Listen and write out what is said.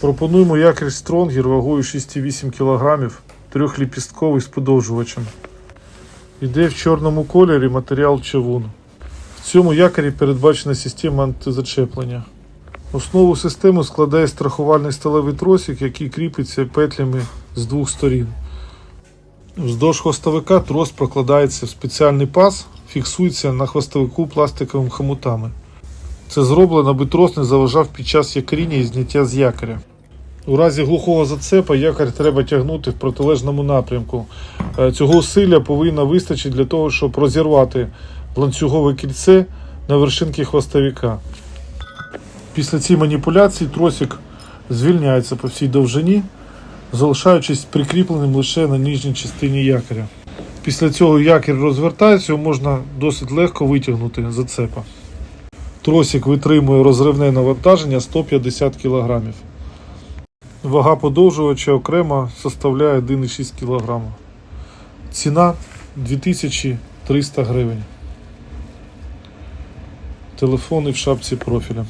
Пропонуємо якір Стронгер вагою 6,8 кг, трьохліпістковий з подовжувачем. Іде в чорному кольорі матеріал чавун. В цьому якорі передбачена система антизачеплення. Основу системи складає страхувальний сталевий тросик, який кріпиться петлями з двох сторін. Вздовж хвостовика трос прокладається в спеціальний паз, фіксується на хвостовику пластиковими хомутами. Це зроблено, аби трос не заважав під час якоріння і зняття з якоря. У разі глухого зацепа якорь треба тягнути в протилежному напрямку. Е, Цього усилля повинно вистачити для того, щоб розірвати ланцюгове кільце на вершинці хвостовика. Після цієї маніпуляції тросик звільняється по всій довжині, залишаючись прикріпленим лише на нижній частині якоря. Після цього якір розвертається, його можна досить легко витягнути зацепа. Тросик витримує розривне навантаження 150 кг. Вага подовжувача окремо составляє 1,6 кг. Ціна 2300 гривень. Телефони в шапці профіля.